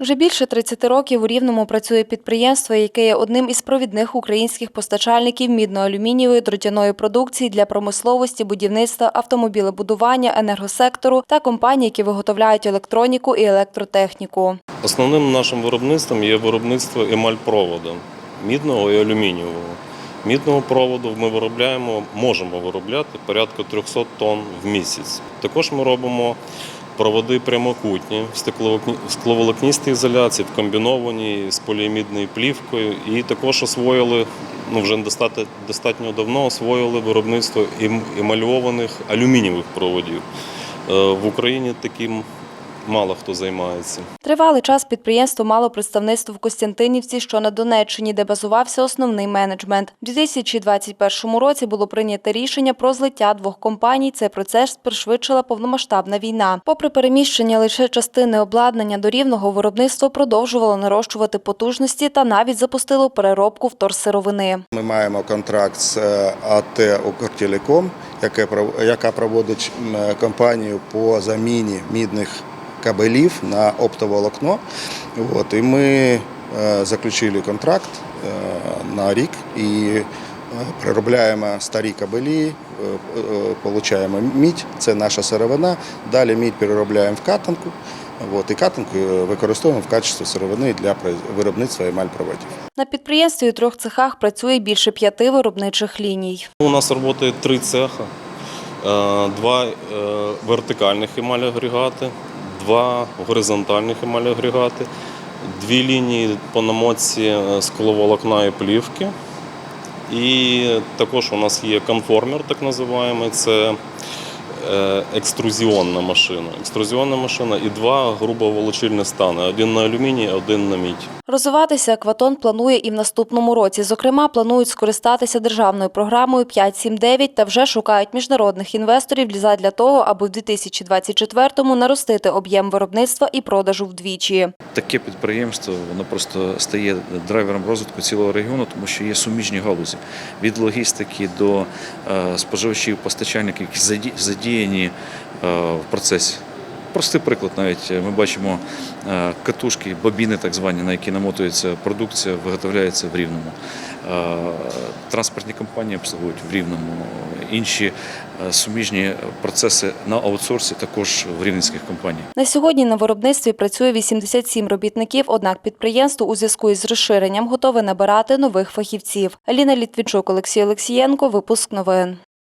Вже більше 30 років у Рівному працює підприємство, яке є одним із провідних українських постачальників мідно-алюмінієвої дротяної продукції для промисловості, будівництва, автомобілебудування, енергосектору та компаній, які виготовляють електроніку і електротехніку. Основним нашим виробництвом є виробництво емальпроводу мідного і алюмінієвого. Мідного проводу ми виробляємо, можемо виробляти порядка 300 тонн в місяць. Також ми робимо проводи прямокутні в скловолокністій ізоляції, в комбінованій з поліамідною плівкою. І також освоїли, ну вже достатньо, достатньо давно освоїли виробництво ем- емальованих алюмінієвих проводів. Е, В Україні таким мало хто займається. Тривалий час підприємство мало представництво в Костянтинівці, що на Донеччині, де базувався основний менеджмент. У 2021 році було прийнято рішення про злиття двох компаній. Цей процес пришвидшила повномасштабна війна. Попри переміщення лише частини обладнання до рівного виробництво продовжувало нарощувати потужності та навіть запустило переробку вторсировини. Ми маємо контракт з е, АТ «Укртелеком», яка проводить м, кампанію по заміні мідних кабелів на оптоволокно. От, і ми е, заключили контракт е, на рік і е, переробляємо старі кабелі, е, е, отримуємо мідь, це наша сировина. Далі мідь переробляємо в катанку. От, і катанку використовуємо в качестві сировини для виробництва емаль-проводів. На підприємстві у трьох цехах працює більше п'яти виробничих ліній. У нас працює три цеха, два вертикальних емаль-агрегати, два горизонтальних емаль-агрегати, дві лінії по намотці з скловолокна і плівки. І також у нас є конформер, так називаємо, це е, екструзіонна машина. Екструзіонна машина і два грубоволочильні стани: один на алюміній, один на мідь. Розвиватися Акватон планує і в наступному році. Зокрема, планують скористатися державною програмою 5.7.9 та вже шукають міжнародних інвесторів для для того, аби в 2024-му наростити об'єм виробництва і продажу вдвічі. таке підприємство воно просто стає драйвером розвитку цілого регіону, тому що є суміжні галузі від логістики до е, споживачів, постачальників, які заді- задіяні е, в процесі. Простий приклад, навіть ми бачимо е, катушки, бобіни, так звані, на які намотується продукція, виготовляється в рівному. Е, Транспортні компанії обслуговують в рівному. Інші суміжні процеси на аутсорсі також в рівненських компаніях. На сьогодні на виробництві працює 87 робітників, однак підприємство у зв'язку із розширенням готове набирати нових фахівців. Аліна Літвінчук, Олексій Олексієнко, випуск новин.